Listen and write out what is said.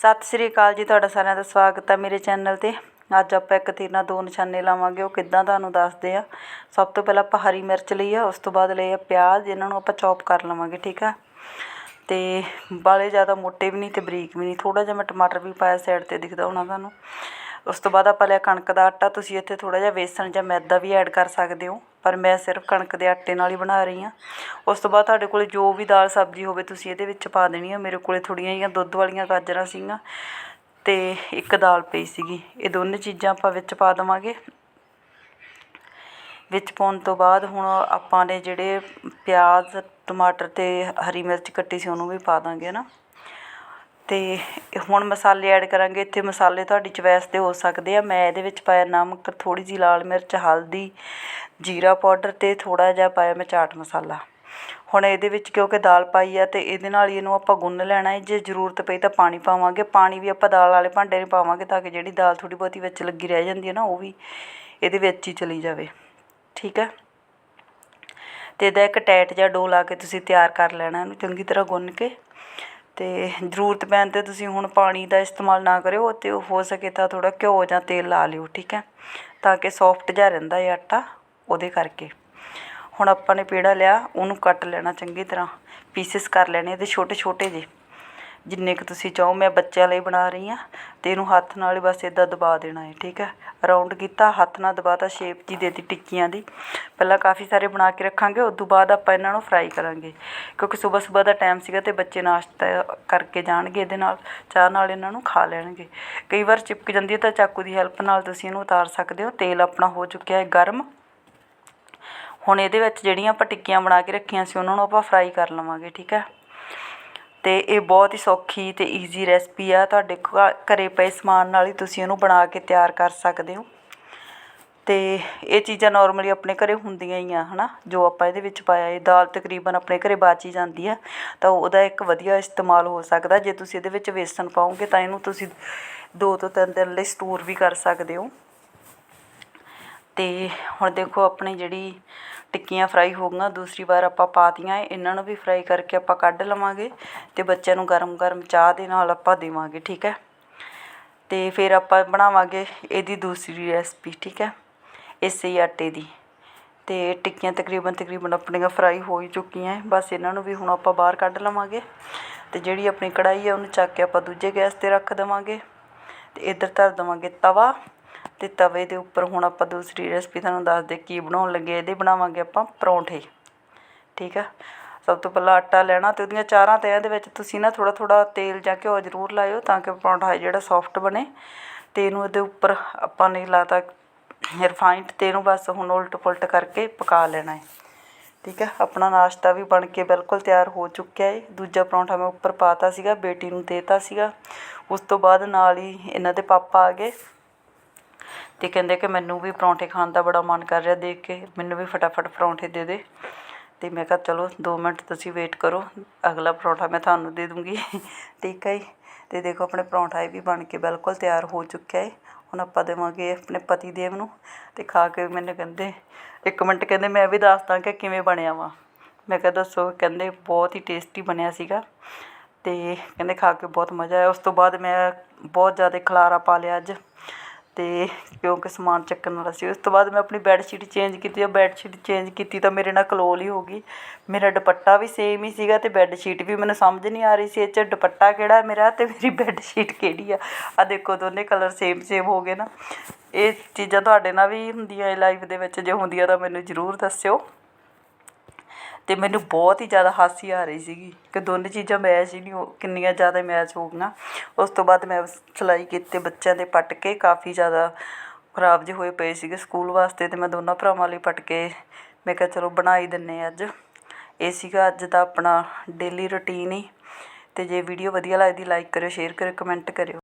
ਸਤਿ ਸ੍ਰੀ ਅਕਾਲ ਜੀ, ਤੁਹਾਡਾ ਸਾਰਿਆਂ ਦਾ ਸਵਾਗਤ ਹੈ ਮੇਰੇ ਚੈਨਲ 'ਤੇ। ਅੱਜ ਆਪਾਂ ਇੱਕ ਤੀਰ ਨਾਲ ਦੋ ਨਿਸ਼ਾਨੇ ਲਾਵਾਂਗੇ, ਉਹ ਕਿੱਦਾਂ ਤੁਹਾਨੂੰ ਦੱਸਦੇ ਆ। ਸਭ ਤੋਂ ਪਹਿਲਾਂ ਆਪਾਂ ਹਰੀ ਮਿਰਚ ਲਈ ਆ, ਉਸ ਤੋਂ ਬਾਅਦ ਲਏ ਆ ਪਿਆਜ਼, ਇਹਨਾਂ ਨੂੰ ਆਪਾਂ ਚੌਪ ਕਰ ਲਵਾਂਗੇ, ਠੀਕ ਆ? ਅਤੇ ਬਾਲੇ ਜ਼ਿਆਦਾ ਮੋਟੇ ਵੀ ਨਹੀਂ ਅਤੇ ਬਰੀਕ ਵੀ ਨਹੀਂ, ਥੋੜ੍ਹਾ ਜਿਹਾ ਮੈਂ ਟਮਾਟਰ ਵੀ ਪਾਇਆ ਸਾਈਡ 'ਤੇ ਦਿਖਦਾ ਹੋਣਾ ਤੁਹਾਨੂੰ। ਉਸ ਤੋਂ ਬਾਅਦ ਆਪਾਂ ਲਿਆ ਕਣਕ ਦਾ ਆਟਾ, ਤੁਸੀਂ ਇੱਥੇ ਥੋੜ੍ਹਾ ਜਿਹਾ ਵੇਸਣ ਜਾਂ ਮੈਦਾ ਵੀ ਐਡ ਕਰ ਸਕਦੇ ਹੋ। ਪਰ ਮੈਂ ਸਿਰਫ ਕਣਕ ਦੇ ਆਟੇ ਨਾਲ ਹੀ ਬਣਾ ਰਹੀ ਹਾਂ। ਉਸ ਤੋਂ ਬਾਅਦ ਤੁਹਾਡੇ ਕੋਲ ਜੋ ਵੀ ਦਾਲ ਸਬਜ਼ੀ ਹੋਵੇ ਤੁਸੀਂ ਇਹਦੇ ਵਿੱਚ ਪਾ ਦੇਣੀ ਆ। ਮੇਰੇ ਕੋਲ ਥੋੜ੍ਹੀਆਂ ਜਿਹੀਆਂ ਦੁੱਧ ਵਾਲੀਆਂ ਗਾਜਰਾਂ ਸੀਗੀਆਂ ਅਤੇ ਇੱਕ ਦਾਲ ਪਈ ਸੀਗੀ। ਇਹ ਦੋਨੇ ਚੀਜ਼ਾਂ ਆਪਾਂ ਵਿੱਚ ਪਾ ਦੇਵਾਂਗੇ। ਵਿੱਚ ਪਾਉਣ ਤੋਂ ਬਾਅਦ ਹੁਣ ਆਪਾਂ ਨੇ ਜਿਹੜੇ ਪਿਆਜ਼, ਟਮਾਟਰ ਅਤੇ ਹਰੀ ਮਿਰਚ ਕੱਟੀ ਸੀ ਉਹਨੂੰ ਵੀ ਪਾ ਦਾਂਗੇ ਨਾ? ਅਤੇ ਹੁਣ ਮਸਾਲੇ ਐਡ ਕਰਾਂਗੇ। ਇੱਥੇ ਮਸਾਲੇ ਤੁਹਾਡੀ ਚੋਇਸ ਦੇ ਹੋ ਸਕਦੇ ਆ। ਮੈਂ ਇਹਦੇ ਵਿੱਚ ਪਾਇਆ ਨਮਕ, ਥੋੜ੍ਹੀ ਜਿਹੀ ਲਾਲ ਮਿਰਚ, ਹਲਦੀ, ਜੀਰਾ ਪਾਊਡਰ ਅਤੇ ਥੋੜ੍ਹਾ ਜਿਹਾ ਪਾਇਆ ਮੈਂ ਚਾਟ ਮਸਾਲਾ। ਹੁਣ ਇਹਦੇ ਵਿੱਚ ਕਿਉਂਕਿ ਦਾਲ ਪਾਈ ਆ ਅਤੇ ਇਹਦੇ ਨਾਲ ਹੀ ਇਹਨੂੰ ਆਪਾਂ ਗੁੰਨ ਲੈਣਾ ਹੈ ਜੇ ਜ਼ਰੂਰਤ ਪਈ ਤਾਂ ਪਾਣੀ ਪਾਵਾਂਗੇ। ਪਾਣੀ ਵੀ ਆਪਾਂ ਦਾਲ ਵਾਲੇ ਭਾਂਡੇ ਨਹੀਂ ਪਾਵਾਂਗੇ ਤਾਂ ਕਿ ਜਿਹੜੀ ਦਾਲ ਥੋੜ੍ਹੀ ਬਹੁਤੀ ਵਿੱਚ ਲੱਗੀ ਰਹਿ ਜਾਂਦੀ ਹੈ ਨਾ, ਉਹ ਵੀ ਇਹਦੇ ਵਿੱਚ ਹੀ ਚਲੀ ਜਾਵੇ। ਠੀਕ ਹੈ ਅਤੇ ਇਹਦਾ ਇੱਕ ਟੈਟ ਜਿਹਾ ਡੋ ਲਾ ਕੇ ਤੁਸੀਂ ਤਿਆਰ ਕਰ ਲੈਣਾ ਇਹਨੂੰ। ਚੰਗੀ ਤਰ੍ਹਾਂ ਗੁੰਨ ਕੇ ਅਤੇ ਜ਼ਰੂਰਤ ਪੈਣ 'ਤੇ ਤੁਸੀਂ ਹੁਣ ਪਾਣੀ ਦਾ ਇਸਤੇਮਾਲ ਨਾ ਕਰਿਓ ਅਤੇ ਹੋ ਸਕੇ ਤਾਂ ਥੋੜ੍ਹਾ ਘਿਓ ਜਾਂ ਤੇਲ ਲਾ ਲਿਓ, ਠੀਕ ਹੈ? ਤਾਂ ਕਿ ਸੋਫਟ ਜਿਹਾ ਰਹਿੰਦਾ ਇਹ ਆਟਾ ਉਹਦੇ ਕਰਕੇ। ਹੁਣ ਆਪਾਂ ਨੇ ਪੇੜਾ ਲਿਆ, ਉਹਨੂੰ ਕੱਟ ਲੈਣਾ ਚੰਗੀ ਤਰ੍ਹਾਂ। ਪੀਸਿਸ ਕਰ ਲੈਣੇ ਇਹਦੇ ਛੋਟੇ ਛੋਟੇ ਜਿਹੇ। ਜਿੰਨੇ ਕੁ ਤੁਸੀਂ ਚਾਹੋ, ਮੈਂ ਬੱਚਿਆਂ ਲਈ ਬਣਾ ਰਹੀ ਹਾਂ ਅਤੇ ਇਹਨੂੰ ਹੱਥ ਨਾਲ ਹੀ ਬਸ ਇੱਦਾਂ ਦਬਾ ਦੇਣਾ ਹੈ, ਠੀਕ ਹੈ? ਰਾਊਂਡ ਕੀਤਾ, ਹੱਥ ਨਾਲ ਦਬਾ ਤਾ ਸ਼ੇਪ ਜੀ ਦੇ ਦਿੱਤੀ ਟਿੱਕੀਆਂ ਦੀ। ਪਹਿਲਾਂ ਕਾਫੀ ਸਾਰੇ ਬਣਾ ਕੇ ਰੱਖਾਂਗੇ ਉਸ ਤੋਂ ਬਾਅਦ ਆਪਾਂ ਇਹਨਾਂ ਨੂੰ ਫਰਾਈ ਕਰਾਂਗੇ। ਕਿਉਂਕਿ ਸਵੇਰ ਸਵੇਰ ਦਾ ਟਾਈਮ ਸੀਗਾ ਅਤੇ ਬੱਚੇ ਨਾਸ਼ਤਾ ਕਰਕੇ ਜਾਣਗੇ ਇਹਦੇ ਨਾਲ, ਚਾਹ ਨਾਲ ਇਹਨਾਂ ਨੂੰ ਖਾ ਲੈਣਗੇ। ਕਈ ਵਾਰ ਚਿਪਕ ਜਾਂਦੀ ਹੈ ਤਾਂ ਚਾਕੂ ਦੀ ਹੈਲਪ ਨਾਲ ਤੁਸੀਂ ਇਹਨੂੰ ਉਤਾਰ ਸਕਦੇ ਹੋ। ਤੇਲ ਆਪਣਾ ਹੋ ਚੁੱਕਿਆ ਹੈ ਗਰਮ। ਹੁਣ ਇਹਦੇ ਵਿੱਚ ਜਿਹੜੀਆਂ ਆਪਾਂ ਟਿੱਕੀਆਂ ਬਣਾ ਕੇ ਰੱਖੀਆਂ ਸੀ, ਉਹਨਾਂ ਨੂੰ ਆਪਾਂ ਫਰਾਈ ਕਰ ਲਵਾਂਗੇ, ਠੀਕ ਹੈ? ਅਤੇ ਇਹ ਬਹੁਤ ਹੀ ਸੌਖੀ ਅਤੇ ਈਜ਼ੀ ਰੈਸਪੀ ਆ। ਤੁਹਾਡੇ ਘ, ਘਰ ਪਏ ਸਮਾਨ ਨਾਲ ਹੀ ਤੁਸੀਂ ਇਹਨੂੰ ਬਣਾ ਕੇ ਤਿਆਰ ਕਰ ਸਕਦੇ ਹੋ। ਅਤੇ ਇਹ ਚੀਜ਼ਾਂ ਨੋਰਮਲੀ ਆਪਣੇ ਘਰ ਹੁੰਦੀਆਂ ਹੀ ਆ ਹੈ ਨਾ ਜੋ ਆਪਾਂ ਇਹਦੇ ਵਿੱਚ ਪਾਇਆ, ਇਹ ਦਾਲ ਤਕਰੀਬਨ ਆਪਣੇ ਘਰ ਬਚ ਹੀ ਜਾਂਦੀ ਆ, ਤਾਂ ਉਹਦਾ ਇੱਕ ਵਧੀਆ ਇਸਤੇਮਾਲ ਹੋ ਸਕਦਾ। ਜੇ ਤੁਸੀਂ ਇਹਦੇ ਵਿੱਚ ਵੇਸਣ ਪਾਓਗੇ ਤਾਂ ਇਹਨੂੰ ਤੁਸੀਂ ਦੋ ਤੋਂ ਤਿੰਨ ਦਿਨ ਲਈ ਸਟੋਰ ਵੀ ਕਰ ਸਕਦੇ ਹੋ। ਅਤੇ ਹੁਣ ਦੇਖੋ, ਆਪਣੀ ਜਿਹੜੀ ਟਿੱਕੀਆਂ ਫਰਾਈ ਹੋ ਗਈਆਂ ਦੂਸਰੀ ਵਾਰ ਆਪਾਂ ਪਾਤੀਆਂ ਇਹਨਾਂ ਨੂੰ ਵੀ ਫਰਾਈ ਕਰਕੇ ਆਪਾਂ ਕੱਢ ਲਵਾਂਗੇ ਅਤੇ ਬੱਚਿਆਂ ਨੂੰ ਗਰਮ ਗਰਮ ਚਾਹ ਦੇ ਨਾਲ ਆਪਾਂ ਦੇਵਾਂਗੇ, ਠੀਕ ਹੈ? ਅਤੇ ਫਿਰ ਆਪਾਂ ਬਣਾਵਾਂਗੇ ਇਹਦੀ ਦੂਸਰੀ ਰੈਸਪੀ ਠੀਕ ਹੈ? ਇਸੇ ਹੀ ਆਟੇ ਦੀ। ਅਤੇ ਟਿੱਕੀਆਂ ਤਕਰੀਬਨ ਤਕਰੀਬਨ ਆਪਣੀਆਂ ਫਰਾਈ ਹੋ ਹੀ ਚੁੱਕੀਆਂ ਬਸ ਇਹਨਾਂ ਨੂੰ ਵੀ ਹੁਣ ਆਪਾਂ ਬਾਹਰ ਕੱਢ ਲਵਾਂਗੇ। ਅਤੇ ਜਿਹੜੀ ਆਪਣੀ ਕੜਾਈ ਹੈ, ਉਹਨੂੰ ਚੱਕ ਕੇ ਆਪਾਂ ਦੂਜੇ ਗੈਸ 'ਤੇ ਰੱਖ ਦੇਵਾਂਗੇ। ਅਤੇ ਇੱਧਰ ਧਰ ਦੇਵਾਂਗੇ ਤਵਾ। ਅਤੇ ਤਵੇ ਦੇ ਉੱਪਰ ਹੁਣ ਆਪਾਂ ਦੂਸਰੀ ਰੈਸਪੀ ਤੁਹਾਨੂੰ ਦੱਸਦੇ ਕੀ ਬਣਾਉਣ ਲੱਗੇ ਇਹਦੇ ਬਣਾਵਾਂਗੇ ਆਪਾਂ ਪਰੌਂਠੇ। ਠੀਕ ਆ? ਸਭ ਤੋਂ ਪਹਿਲਾਂ ਆਟਾ ਲੈਣਾ ਅਤੇ ਉਹਦੀਆਂ ਚਾਰਾਂ ਤਹਿਆਂ ਦੇ ਵਿੱਚ ਤੁਸੀਂ ਨਾ ਥੋੜ੍ਹਾ ਥੋੜ੍ਹਾ ਤੇਲ ਜਾਂ ਘਿਓ ਜ਼ਰੂਰ ਲਾਇਓ ਤਾਂ ਕਿ ਪਰੌਂਠਾ ਜਿਹੜਾ ਸੋਫਟ ਬਣੇ। ਅਤੇ ਇਹਨੂੰ ਇਹਦੇ ਉੱਪਰ ਆਪਾਂ ਨੇ ਲਾਤਾ ਰਿਫਾਈਨਡ ਅਤੇ ਇਹਨੂੰ ਬਸ ਹੁਣ ਉਲਟ ਪੁਲਟ ਕਰਕੇ ਪਕਾ ਲੈਣਾ ਹੈ। ਠੀਕ ਹੈ ਆਪਣਾ ਨਾਸ਼ਤਾ ਵੀ ਬਣ ਕੇ ਬਿਲਕੁਲ ਤਿਆਰ ਹੋ ਚੁੱਕਿਆ ਹੈ। ਦੂਜਾ ਪਰੌਂਠਾ ਮੈਂ ਉੱਪਰ ਪਾਤਾ ਸੀਗਾ, ਬੇਟੀ ਨੂੰ ਦੇਤਾ ਸੀਗਾ। ਉਸ ਤੋਂ ਬਾਅਦ ਨਾਲ ਹੀ ਇਹਨਾਂ ਦੇ ਪਾਪਾ ਆ ਗਏ। ਅਤੇ ਕਹਿੰਦੇ ਕਿ ਮੈਨੂੰ ਵੀ ਪਰੌਂਠੇ ਖਾਣ ਦਾ ਬੜਾ ਮਨ ਕਰ ਰਿਹਾ ਦੇਖ ਕੇ, ਮੈਨੂੰ ਵੀ ਫਟਾਫਟ ਪਰੌਂਠੇ ਦੇ ਦੇ। ਅਤੇ ਮੈਂ ਕਿਹਾ ਚਲੋ ਦੋ ਮਿੰਟ ਤੁਸੀਂ ਵੇਟ ਕਰੋ, ਅਗਲਾ ਪਰੌਂਠਾ ਮੈਂ ਤੁਹਾਨੂੰ ਦੇ ਦੂੰਗੀ। ਠੀਕ ਹੈ ਜੀ? ਅਤੇ ਦੇਖੋ ਆਪਣੇ ਪਰੌਂਠਾ ਵੀ ਬਣ ਕੇ ਬਿਲਕੁਲ ਤਿਆਰ ਹੋ ਚੁੱਕਿਆ ਹੈ। ਹੁਣ ਆਪਾਂ ਦੇਵਾਂਗੇ ਆਪਣੇ ਪਤੀ ਦੇਵ ਨੂੰ ਅਤੇ ਖਾ ਕੇ ਮੈਨੂੰ ਕਹਿੰਦੇ, ਇੱਕ ਮਿੰਟ ਕਹਿੰਦੇ ਮੈਂ ਵੀ ਦੱਸਦਾ ਕਿ ਕਿਵੇਂ ਬਣਿਆ ਵਾ। ਮੈਂ ਕਿਹਾ ਦੱਸੋ, ਕਹਿੰਦੇ ਬਹੁਤ ਹੀ ਟੇਸਟੀ ਬਣਿਆ ਸੀਗਾ। ਅਤੇ ਕਹਿੰਦੇ ਖਾ ਕੇ ਬਹੁਤ ਮਜ਼ਾ ਆਇਆ। ਉਸ ਤੋਂ ਬਾਅਦ ਮੈਂ ਬਹੁਤ ਜ਼ਿਆਦਾ ਖਲਾਰਾ ਪਾ ਲਿਆ ਅੱਜ। ਅਤੇ ਕਿਉਂਕਿ ਸਮਾਨ ਚੱਕਣ ਵਾਲਾ ਸੀ। ਉਸ ਤੋਂ ਬਾਅਦ ਮੈਂ ਆਪਣੀ ਬੈੱਡ ਸ਼ੀਟ ਚੇਂਜ ਕੀਤੀ। ਉਹ ਬੈੱਡ ਸ਼ੀਟ ਚੇਂਜ ਕੀਤੀ ਤਾਂ ਮੇਰੇ ਨਾਲ ਕਲੋਲ ਹੀ ਹੋ ਗਈ। ਮੇਰਾ ਦੁਪੱਟਾ ਵੀ ਸੇਮ ਹੀ ਸੀਗਾ ਅਤੇ ਬੈੱਡ ਸ਼ੀਟ ਵੀ ਮੈਨੂੰ ਸਮਝ ਨਹੀਂ ਆ ਰਹੀ ਸੀ। ਇਹ 'ਚ ਦੁਪੱਟਾ ਕਿਹੜਾ ਮੇਰਾ ਅਤੇ ਮੇਰੀ ਬੈੱਡ ਸ਼ੀਟ ਕਿਹੜੀ ਆ? ਆ ਦੇਖੋ, ਦੋਨੇ ਕਲਰ ਸੇਮ ਸੇਮ ਹੋ ਗਏ ਨਾ। ਇਹ ਚੀਜ਼ਾਂ ਤੁਹਾਡੇ ਨਾਲ ਵੀ ਹੁੰਦੀਆਂ ਲਾਈਫ ਦੇ ਵਿੱਚ ਜੇ ਹੁੰਦੀਆਂ ਤਾਂ ਮੈਨੂੰ ਜ਼ਰੂਰ ਦੱਸਿਓ। ਅਤੇ ਮੈਨੂੰ ਬਹੁਤ ਹੀ ਜ਼ਿਆਦਾ ਹਾਸੀ ਆ ਰਹੀ ਸੀਗੀ ਕਿ ਦੋਨੇ ਚੀਜ਼ਾਂ ਮੈਚ ਹੀ ਨਹੀਂ ਹੋ, ਕਿੰਨੀਆਂ ਜ਼ਿਆਦਾ ਮੈਚ ਹੋ ਗਈਆਂ ਉਸ ਤੋਂ ਬਾਅਦ ਮੈਂ ਸਿਲਾਈ ਕੀਤੇ ਬੱਚਿਆਂ ਦੇ ਪੱਟ ਕੇ ਕਾਫੀ ਜ਼ਿਆਦਾ ਖਰਾਬ ਜਿਹੇ ਹੋਏ ਪਏ ਸੀਗੇ ਸਕੂਲ ਵਾਸਤੇ ਅਤੇ ਮੈਂ ਦੋਨਾਂ ਭਰਾਵਾਂ ਲਈ ਪੱਟ ਕੇ ਮੈਂ ਕਿਹਾ ਚਲੋ ਬਣਾ ਹੀ ਦਿੰਦੇ ਅੱਜ। ਇਹ ਸੀਗਾ ਅੱਜ ਦਾ ਆਪਣਾ ਡੇਲੀ ਰੂਟੀਨ ਹੀ। ਅਤੇ ਜੇ ਵੀਡੀਓ ਵਧੀਆ ਲੱਗਦੀ ਲਾਈਕ ਕਰਿਓ ਸ਼ੇਅਰ ਕਰਿਓ ਕਮੈਂਟ ਕਰਿਓ।